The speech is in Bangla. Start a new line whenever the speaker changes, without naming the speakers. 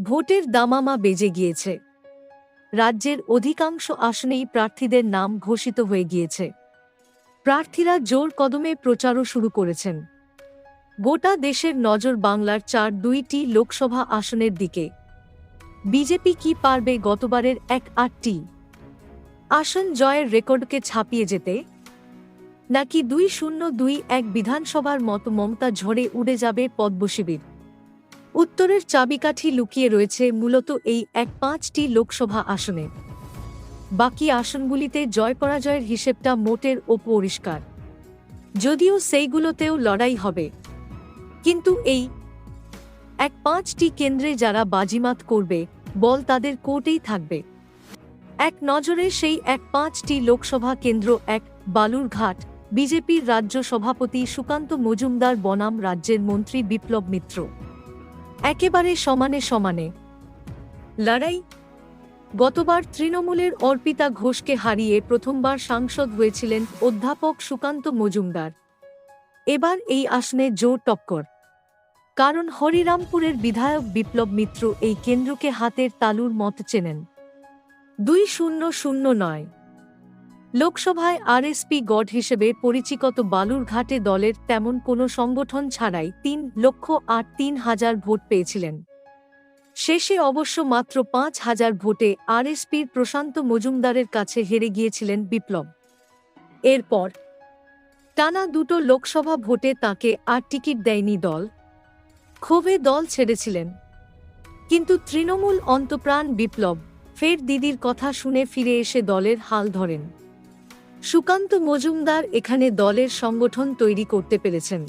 ভোটের দামামা বেজে গিয়েছে। রাজ্যের অধিকাংশ আসনেই প্রার্থীদের নাম ঘোষিত হয়ে গিয়েছে। প্রার্থীরা জোর কদমে প্রচারও শুরু করেছেন। গোটা দেশের নজর বাংলার চার দুইটি লোকসভা আসনের দিকে। বিজেপি কি পারবে গতবারের এক আটটি? আসন জয়ের রেকর্ডকে ছাপিয়ে যেতে? নাকি দুই শূন্য দুই এক বিধানসভার মতো মমতা ঝড়ে উড়ে যাবে পদ্মশিবির? উত্তরের চাবিকাঠি লুকিয়ে রয়েছে মূলত এই এক পাঁচটি লোকসভা আসনে। বাকি আসনগুলিতে জয় পরাজয়ের হিসেবটা মোটের ও পরিষ্কার যদিও সেইগুলোতেও লড়াই হবে। কিন্তু এই এক পাঁচটি কেন্দ্রে যারা বাজিমাত করবে, বল তাদের কোর্টেই থাকবে। এক নজরে সেই এক পাঁচটি লোকসভা কেন্দ্র এক বালুরঘাট, বিজেপির রাজ্য সভাপতি সুকান্ত মজুমদার বনাম রাজ্যের মন্ত্রী বিপ্লব মিত্র। একেবারে সমানে সমানে। লড়াই? গতবার তৃণমূলের অর্পিতা ঘোষকে হারিয়ে প্রথমবার সাংসদ হয়েছিলেন অধ্যাপক সুকান্ত মজুমদার। এবার এই আসনে জোর টক্কর। কারণ হরিরামপুরের বিধায়ক বিপ্লব মিত্র এই কেন্দ্রকে হাতের তালুর মত চেনেন। দুই শূন্য শূন্য নয়। লোকসভায় আরএসপি গড হিসেবে পরিচিকত বালুরঘাটে দলের তেমন কোনো সংগঠন ছাড়াই তিন লক্ষ আট তিন হাজার ভোট পেয়েছিলেন। শেষে অবশ্য মাত্র পাঁচ হাজার ভোটে আরএসপির প্রশান্ত মজুমদারের কাছে হেরে গিয়েছিলেন বিপ্লব। এরপর টানা দুটো লোকসভা ভোটে তাকে আর টিকিট দেয়নি দল। ক্ষোভে দল ছেড়েছিলেন। কিন্তু তৃণমূল অন্তপ্রাণ বিপ্লব ফের দিদির কথা শুনে ফিরে এসে দলের হাল ধরেন। সুকান্ত মজুমদার এখানে দলের সংগঠন তৈরি করতে পেরেছেন।